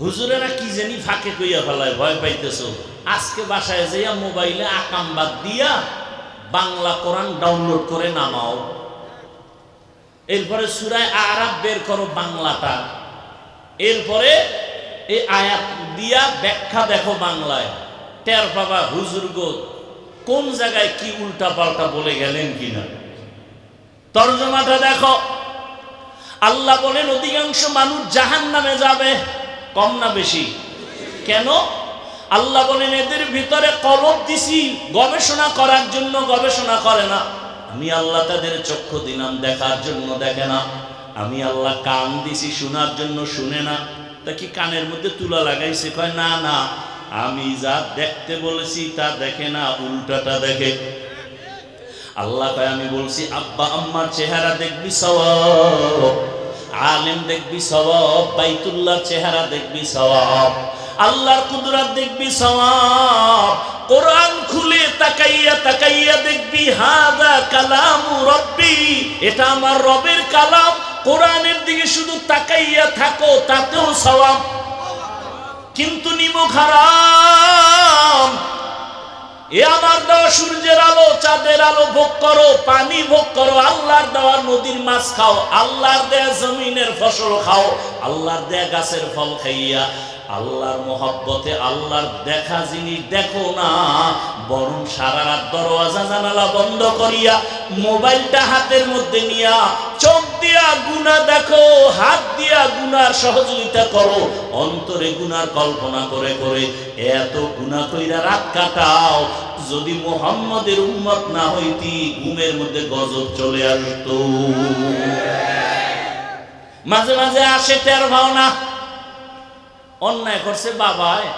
হুজুরেরা কি জানি ফাঁকে কইয়া ফেলায়, ভয় পাইতেছো। আজকে বাসায় যাইয়া মোবাইলে দিয়া বাংলা কোরআন ডাউনলোড করে নামাও। এরপরে সুরায় আরাফ বের করো বাংলাটা। এরপরে এই আয়াত দিয়া ব্যাখ্যা দেখো বাংলায়। টের পাবা, হুজুর গো, কোন জায়গায় কি উল্টা পাল্টা বলে গেলেন কিনা? তর্জমাটা দেখো। আল্লাহ বলেন, অধিকাংশ মানুষ জাহান নামে যাবে, কম না বেশি। কেন? আল্লাহ বলেন, এদের ভিতরে কলব দিছি, গবেষণা করার জন্য গবেষণা করে না। আমি আল্লাহ তাদের চক্ষু দিলাম, দেখার জন্য দেখে না। আমি আল্লাহ কান দিছি, শোনার জন্য শুনে না। তা কি কানের মধ্যে তুলা লাগাইছে? কয়, না না, আমি যা দেখতে বলেছি তা দেখে না, উল্টাটা দেখে। আল্লাহ কয়, আমি বলছি, আব্বা, আম্মার চেহারা দেখবি সওয়াব। আলেম দেখবি সবাব বাইতুল্লাহর চেহারা দেখবি সওয়াব, আল্লাহর কুদরত দেখবি সওয়াব, কোরআন খুলে তাকাইয়া তাকাইয়া দেখবি, হাদা কালামু রব্বি, এটা আমার রবের কালাম, কোরআনের দিকে শুধু তাকাইয়া থাকো, তাতেও সওয়াব। কিন্তু নিমুখ হারাম এ আমার দেওয়া সূর্যের আলো, চাঁদের আলো ভোগ করো, পানি ভোগ করো, আল্লাহর দেওয়া নদীর মাছ খাও, আল্লাহর দেয়া জমিনের ফসল খাও, আল্লাহর দেয়া গাছের ফল খাইয়া আল্লাহর মহব্বতে, আল্লাহর দেখা জিনিস দেখো না, বরং সারা রাত দরওয়াজা, জানালা বন্ধ করিয়া মোবাইলটা হাতের মধ্যে নিয়া চোখ দিয়া গুনা দেখো, হাত দিয়া গুনার সহযোগিতা করো, অন্তরে গুনার কল্পনা করে করে এত গুনা কইরা রাত কাটাও, যদি মোহাম্মদের উম্মত না হইতি, ঘুমের মধ্যে গজব চলে আসতো। মাঝে মাঝে আসে টের ভাওনা। অন্যায় করছে বাবায়।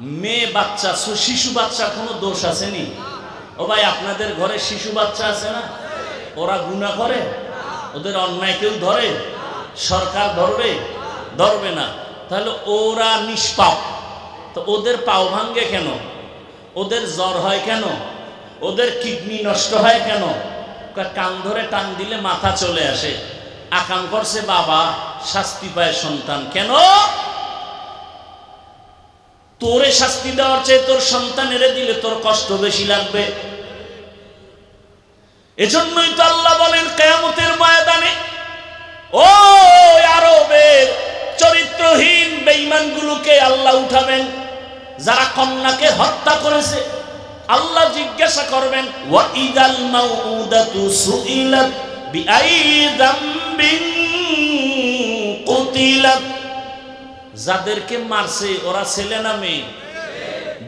মেয়ে বাচ্চা শিশু বাচ্চার কোনো দোষ আসেনি? ও ভাই, আপনাদের ঘরে শিশু বাচ্চা আছে না? ওরা গুণা করে? ওদের অন্যায় কেউ ধরে? সরকার ধরবে? ধরবে না। তাহলে ওরা নিষ্পাপ। তো ওদের পাও ভাঙ্গে কেন? ওদের জ্বর হয় কেন? ওদের কিডনি নষ্ট হয় কেন? কান ধরে টান দিলে মাথা চলে আসে। আকাম করছে বাবা, শাস্তি পায় সন্তান। কেন? তোরে শাস্তি দেওয়ার চেয়ে তোর সন্তানেরে দিলে তোর কষ্ট বেশি লাগবে। এজন্যই তো আল্লাহ বলেন, কেয়ামতের ময়দানে, ও আরবের চরিত্রহীন বেঈমানগুলোকে আল্লাহ উঠাবেন, যারা কন্যাকে হত্যা করেছে। আল্লাহ জিজ্ঞাসা করবেন, ওয়া সুইলাত যাদেরকে মারছে, ওরা ছেলে না মেয়ে?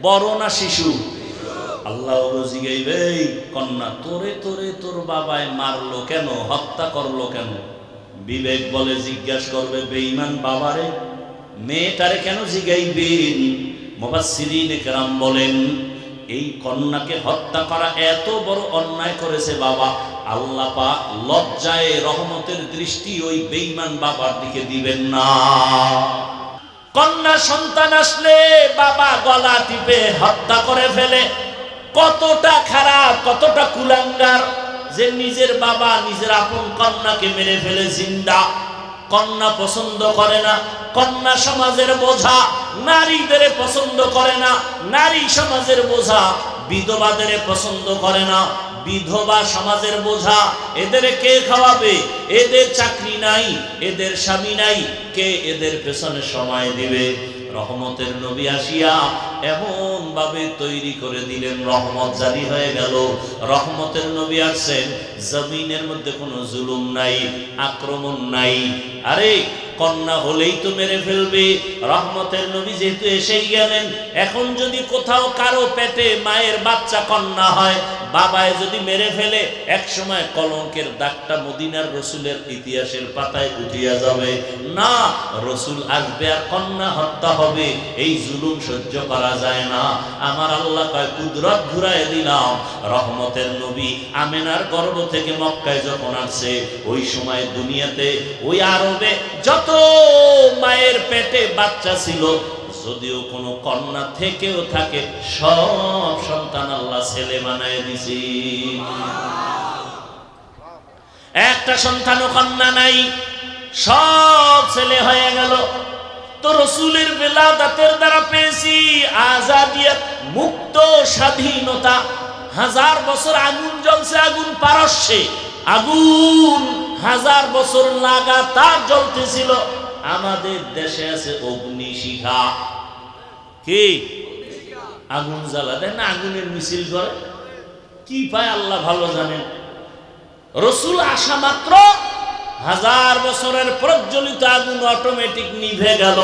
বড় না শিশু? আল্লাহ জিগাইবে কন্যা, তোরে তোরে তোর বাবায় মারলো কেন? হত্যা করল কেন? বিবেক বলে জিজ্ঞাসা করবে, বেঈমান বাবারে, মেয়েটারে কেন জিগাইবেন? মুবাসসিরিন কেরাম বলেন, এই কন্যাকে হত্যা করা এত বড় অন্যায় করেছে বাবা। আল্লাহ পাক লজ্জায়, রহমতের দৃষ্টি ওই বেঈমান বাবার দিকে দিবেন না। কন্যা সন্তান আসলে বাবা গলা টিপে হত্যা করে ফেলে। কতটা খারাপ, কতটা কুলাঙ্গার যে নিজের বাবা, নিজের আপন কন্যাকে মেরে ফেলে জিন্দা। কন্যা পছন্দ করে না, কন্যা সমাজের বোঝা নারীদের পছন্দ করে না, নারী সমাজের বোঝা বিধবাদের পছন্দ করে না। বিধবা সমাজের বোঝা, এদের কে খাওয়াবে? এদের চাকরি নাই, এদের স্বামী নাই, কে এদের পেছনে সময় দিবে? রহমতের নবী আসিয়া এমন ভাবে তৈরি করে দিলেন, রহমত জারি হয়ে গেল। রহমতের নবী আসছেন, জমিনের মধ্যে কোনো জুলুম নাই, আক্রমণ নাই। আরে কন্যা হলেই তো মেরে ফেলবে। রহমতের নবী যেহেতু এসেই গেলেন, এখন যদি কোথাও কারও পেটে মায়ের বাচ্চা কন্যা হয়, বাবায় যদি মেরে ফেলে এক সময় কলঙ্কের দাগটা মদিনার রসুলের ইতিহাসের পাতায় উঠিয়া যাবে। না, রসুল আসবে আর কন্যা হত্যা হবে, এই জুলুম সহ্য করা যায় না। আমার আল্লাহ কয়, কুদরত ঘুরায় দিলাম। রহমতের নবী আমেনার গর্ভ থেকে মক্কায় যখন আসছে, ওই সময় দুনিয়াতে ওই আরবে যত মায়ের পেটে বাচ্চা ছিল। যদিও কোনো কন্যা থেকেও থাকে, সব সন্তান আল্লাহ ছেলে বানায় দিছি। একটা সন্তানও কন্যা নাই, সব ছেলে হয়ে গেল। তো রসুলের বেলা দাঁতের দ্বারা পেয়েছি আজাদিয়ত মুক্ত স্বাধীনতা। হাজার বছর আগুন জ্বলছে, আগুন পারস্যে। আগুন হাজার বছর লাগাতার জ্বলতেছিল। আমাদের দেশে আছে অগ্নিশিখা। কি? আগুন জ্বালা। দেয় না, আগুনের মিছিল করে। কি পায় আল্লাহ ভালো জানেন। রসুল আসা মাত্র হাজার বছরের প্রজ্বলিত আগুন অটোমেটিক নিভে গেল।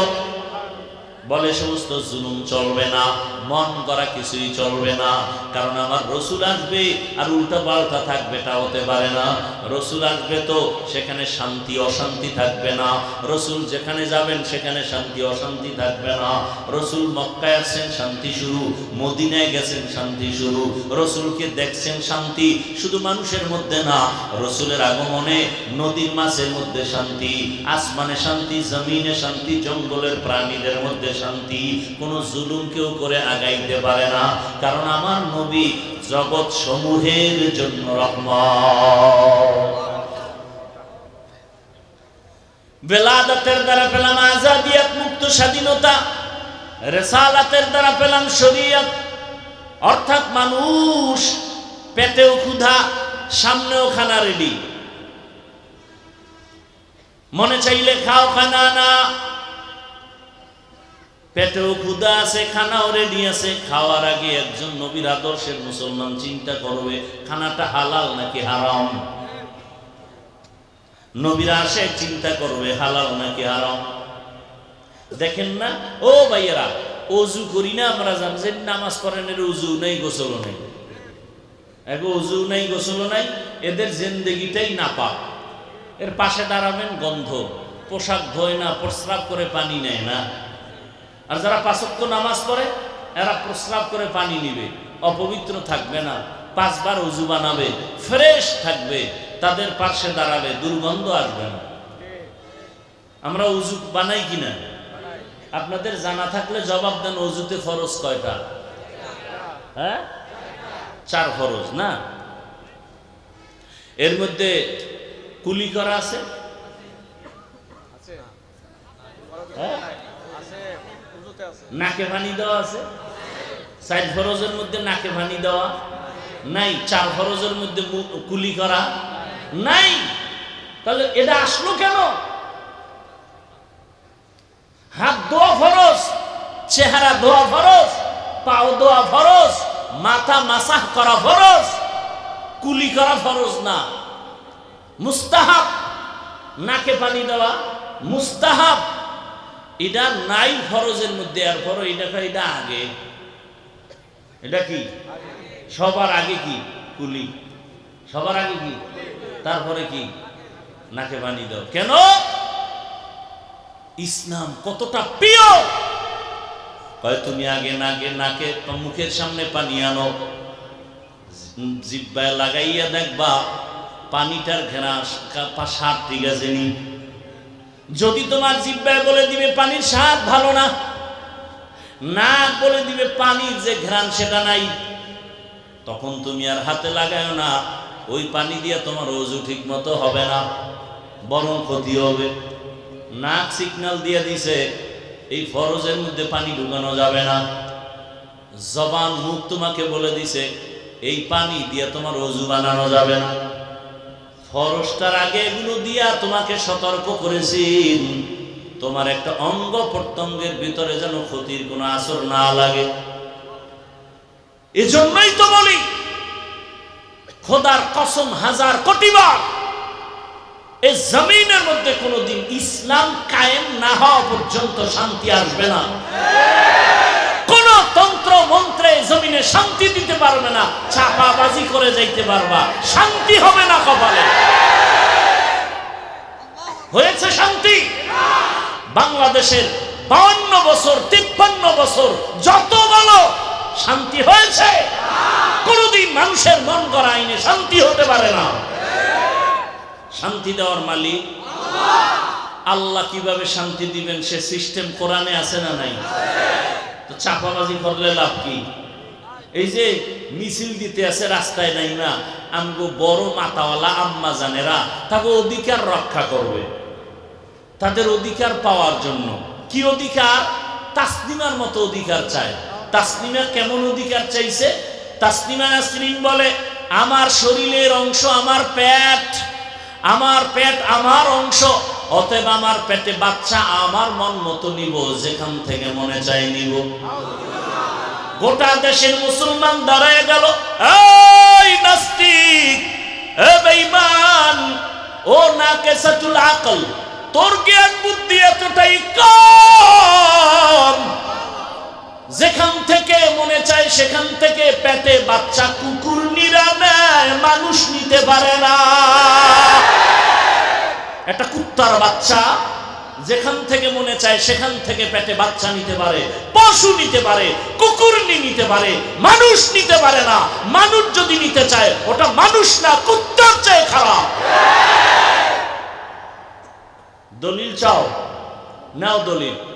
বলে সমস্ত জুলুম চলবে না। মন করা কিছুই চলবে না। কারণ আমার রসুল আসবে আর উল্টা পাল্টা থাকবে, তা হতে পারে না। রসুল আসবে তো সেখানে শান্তি অশান্তি থাকবে না। রসুল যেখানে যাবেন সেখানে শান্তি অশান্তি থাকবে না। রসুল মক্কায় আসছেন, শান্তি শুরু। মদিনায় গেছেন, শান্তি শুরু। রসুলকে দেখছেন, শান্তি। শুধু মানুষের মধ্যে না, রসুলের আগমনে নদীর মাছের মধ্যে শান্তি, আসমানে শান্তি, জমিনে শান্তি, জঙ্গলের প্রাণীদের মধ্যে শান্তি। কোনো জুলুম কেউ করে আগাইতে পারে না। কারণ আমার নবী জগৎ সমূহের জন্য রহমত। বেলাদাতের দ্বারা পেলাম আজাদিয়াত, মুক্ত স্বাধীনতা। রেসালাতের দ্বারা পেলাম শরীয়ত। অর্থাৎ মানুষ পেটেও ক্ষুধা, সামনেও খানা রেডি মনে চাইলে খাও খানা না। পেটেও ক্ষুধা আছে, খানাও রেডি আছে। খাওয়ার আগে একজন নবীর আদর্শের মুসলমান চিন্তা করবে, খানাটা হালাল নাকি হারাম? নবীরা আসে, চিন্তা করবে, হালাল নাকি হারাম? দেখেন না? ও ভাইয়েরা, অজু করি না, আমরা যে নামাজ পড়েন, এর উজু নেই, গোসল নেই। এক উজু নেই, গোসল নাই, এদের জেন্দেগিটাই নাপা এর পাশে দাঁড়াবেন, গন্ধ। পোশাক ধোয় না, প্রস্রাব করে পানি নেয় না। আর যারা পাঁচক্য নামাজ পড়ে, এরা প্রস্রাব করে পানি নিবে। অপবিত্র থাকবে না, পাঁচবার উজু বানাবে, ফ্রেশ থাকবে, তাদের পাশে দাঁড়াবে, দুর্গন্ধ আসবে না। আমরা উজু বানাই কিনা আপনাদের জানা থাকলে জবাব দেন অজুতে ফরজ কয়টা? হ্যাঁ? চার ফরজ, না? এর মধ্যে কুলি করা আছে? হ্যাঁ? নাকে পানি দেওয়া আছে। সাইড ফরজের মধ্যে নাকে পানি দেওয়া। নাই, চার ফরজের মধ্যে কুলি করা। নাই! তাহলে এটা আসলো কেন? হাত ধোয়া ফরজ, চেহারা ধোয়া ফরজ, পাও ধোয়া ফরজ, মাথা মাসাহ করা ফরজ, কুলি করা ফরজ না। মুস্তাহাব, নাকে পানি দেওয়া। মুস্তাহাব এটা নাই ফরজের মধ্যে, আর পর এটা এটা আগে। এটা কি? সবার আগে কি? কুলি। সবার আগে কি? তারপরে কি? নাকে পানি দাও। কেন? ইসলাম কতটা প্রিয়? কয়, তুমি আগে নাকে নাকে মুখের সামনে পানি আনো। জিব্বায় লাগাইয়া দেখবা, পানিটার ঘেরা স্বাদ ঠিক আছে নি। যদি তোমার জিব্বায় বলে দিবে পানির স্বাদ ভালো না, নাক বলে দিবে পানির যে ঘ্রাণ সেটা নাই, তখন তুমি আর হাতে লাগায় না, ওই পানি দিয়ে তোমার অজু ঠিক মতো হবে না, বরং ক্ষতি হবে। নাক সিগন্যাল দিয়ে দিছে, এই ফরজের মধ্যে পানি ঢুকানো যাবে না। জবান মুখ তোমাকে বলে দিছে, এই পানি দিয়ে তোমার অজু বানানো যাবে না। ফরজটার আগে এগুলো দিয়া তোমাকে সতর্ক করেছি। তোমার একটা অঙ্গ প্রত্যঙ্গের ভিতরে যেন ক্ষতির কোনো আসর না লাগে। এজন্যই তো বলি, খোদার কসম হাজার কোটিবার এই জমিনের মধ্যে কোনোদিন ইসলাম কায়েম না হওয়া পর্যন্ত শান্তি আসবে না। তন্ত্র মন্ত্রে জমিনে শান্তি দিতে পারবে না, চাপাবাজি করে যাইতে পারবা। শান্তি হবে না কপালে। হয়েছে শান্তি? বাংলাদেশের বাউন্ন বছর, তিপ্পান্ন বছর যত বলো শান্তি হয়েছে। কোনদিন মানুষের মন করা আইনে শান্তি হতে পারে না। শান্তি দেওয়ার মালিক আল্লাহ কীভাবে শান্তি দিবেন সে সিস্টেম কোরআনে আছে না নাই? তো চাপাবাজি করলে লাভ কি? এই যে মিছিল দিতে আছে রাস্তায় নাই না, আমগো বড় মাতাওয়ালা আম্মা জানেরা, তাকে অধিকার রক্ষা করবে। তাদের অধিকার পাওয়ার জন্য। কি অধিকার? তাসনিমার মতো অধিকার চায়। তাসনিমা কেমন অধিকার চাইছে? তাসনিমা নাসরিন বলে, আমার শরীরের অংশ আমার পেট আমার পেট আমার অংশ। অতএব আমার পেটে বাচ্চা আমার মন মতো নিব, যেখান থেকে মনে চাই নিব। গোটা দেশের মুসলমান দাঁড়ায় গেল, এই নাস্তিক, এ বেঈমান, ও না কেসাতুল আকল, তোর জ্ঞান বুদ্ধি এতটাই কম। যেখান থেকে মনে চায় সেখান থেকে পেটে বাচ্চা কুকুর নিরা নেয় মানুষ নিতে পারে না। একটা কুত্তার বাচ্চা যেখান থেকে মনে চায় সেখান থেকে পেটে বাচ্চা নিতে পারে, পশু নিতে পারে কুকুর নিতে পারে, মানুষ নিতে পারে না। মানুষ যদি নিতে চায়, ওটা মানুষ না, কুত্তার চায় খারাপ। দলিল চাও? নাও দলিল।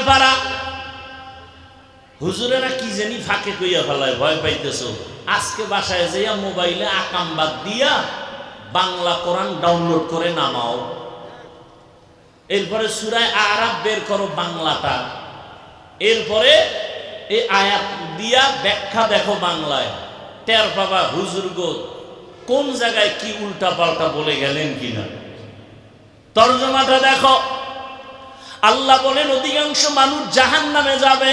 পারা। হুজুরেরা কি জানি ফাঁকে কইয়া ফেলায়, ভয় পাইতেছো। আজকে বাসায় যাইয়া মোবাইলে দিয়া বাংলা কোরআন ডাউনলোড করে নামাও। এরপরে সুরায় আরাফ বের করো বাংলাটা। এরপরে এই আয়াত দিয়া ব্যাখ্যা দেখো বাংলায়। টের পাবা, হুজুর গো, কোন জায়গায় কি উল্টা পাল্টা বলে গেলেন কিনা? তর্জমাটা দেখো। আল্লাহ বলেন, অধিকাংশ মানুষ জাহান নামে যাবে,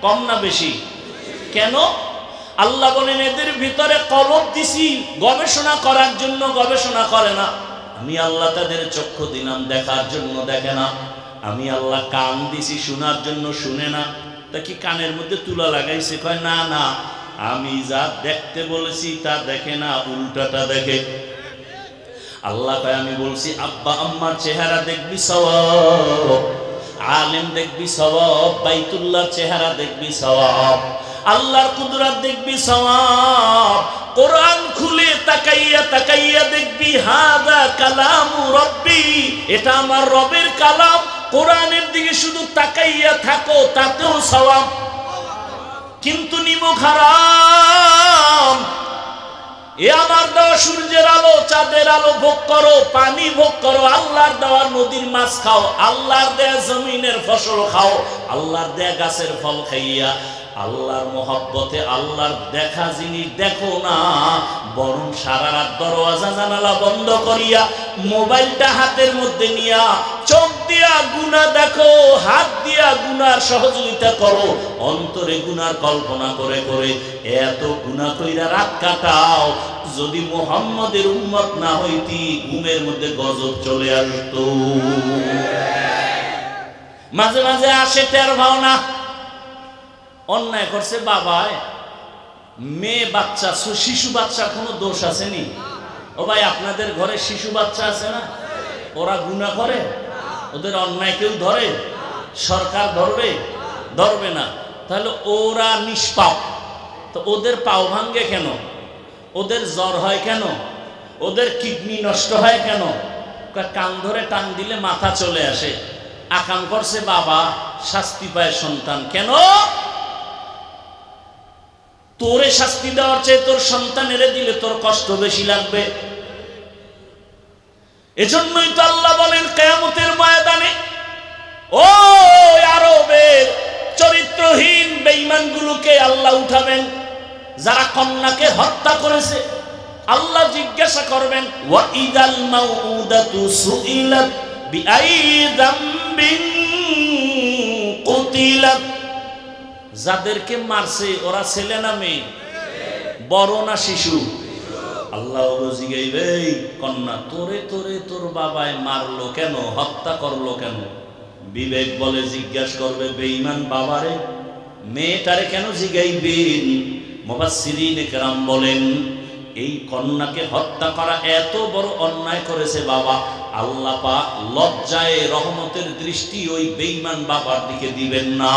কম না বেশি। কেন? আল্লাহ বলেন, এদের ভিতরে কলব দিছি, গবেষণা করার জন্য গবেষণা করে না। আমি আল্লাহ তাদের চক্ষু দিলাম, দেখার জন্য দেখে না। আমি আল্লাহ কান দিছি, শোনার জন্য শুনে না। তা কি কানের মধ্যে তুলা লাগাইছে? কয়, না না, আমি যা দেখতে বলেছি তা দেখে না, উল্টাটা দেখে। আল্লাহ কয়, আমি বলছি, আব্বা, আম্মার চেহারা দেখবি সওয়াব, আলেম দেখবি সওয়াব, বাইতুল্লাহর চেহারা দেখবি সওয়াব, আল্লাহর কুদরত দেখবি সওয়াব, কোরআন খুলে তাকাইয়া তাকাইয়া দেখবি, হাদা কালামু রব্বি, এটা আমার রবের কালাম, কোরআনের দিকে শুধু তাকাইয়া থাকো, তাতেও সওয়াব। কিন্তু নিমুখ হারাম এ আমার দেওয়া সূর্যের আলো, চাঁদের আলো ভোগ করো, পানি ভোগ করো, আল্লাহর দেওয়া নদীর মাছ খাও, আল্লাহর দেয়া জমিনের ফসল খাও, আল্লাহর দেয়া গাছের ফল খাইয়া আল্লাহর মহব্বতে, আল্লাহর দেখা জিনিস দেখো না, বরং সারা রাত দরওয়াজা জানালা বন্ধ করিয়া মোবাইলটা হাতের মধ্যে নিয়া চোখ দিয়া গুনা দেখো, হাত দিয়া গুনার সহযোগিতা করো, অন্তরে গুনার কল্পনা করে করে এত গুনা কইরা রাত কাটাও, যদি মোহাম্মদের উম্মত না হইতি, ঘুমের মধ্যে গজব চলে আসতো। মাঝে মাঝে আসে টের ভাওনা। অন্যায় করছে বাবায়। মেয়ে বাচ্চা শিশু বাচ্চার কোনো দোষ আসেনি? ও ভাই, আপনাদের ঘরে শিশু বাচ্চা আছে না? ওরা গুণা করে? ওদের অন্যায় কেউ ধরে? সরকার ধরবে? ধরবে না। তাহলে ওরা নিষ্পাপ। তো ওদের পাও ভাঙ্গে কেন? ওদের জ্বর হয় কেন? ওদের কিডনি নষ্ট হয় কেন? কান ধরে টান দিলে মাথা চলে আসে। আকাম করছে বাবা, শাস্তি পায় সন্তান। কেন? তোরে শাস্তি দেওয়ার চেয়ে তোর সন্তানেরে দিলে তোর কষ্ট বেশি লাগবে। এজন্যই তো আল্লাহ বলেন, কেয়ামতের ময়দানে ও আরবের চরিত্রহীন বেঈমানগুলোকে আল্লাহ উঠাবেন, যারা কন্যাকে হত্যা করেছে। আল্লাহ জিজ্ঞাসা করবেন, ওয়া ইদাল মাউউদাতু সুইলাত বিআই যামবিন কুতিলাত? যাদেরকে মারছে, ওরা ছেলে না মেয়ে? বড় না শিশু? আল্লাহ জিগাইবে "এই কন্যা, তোরে তোরে তোর বাবায় মারলো কেন? হত্যা করল কেন? বিবেক বলে জিজ্ঞাসা করবে, বেঈমান বাবারে, মেয়েটারে কেন জিগাইবেন মুবাসসিরিন কেরাম বলেন, এই কন্যাকে হত্যা করা এত বড় অন্যায় করেছে বাবা। আল্লাহ লজ্জায়, রহমতের দৃষ্টি ওই বেঈমান বাবার দিকে দিবেন না।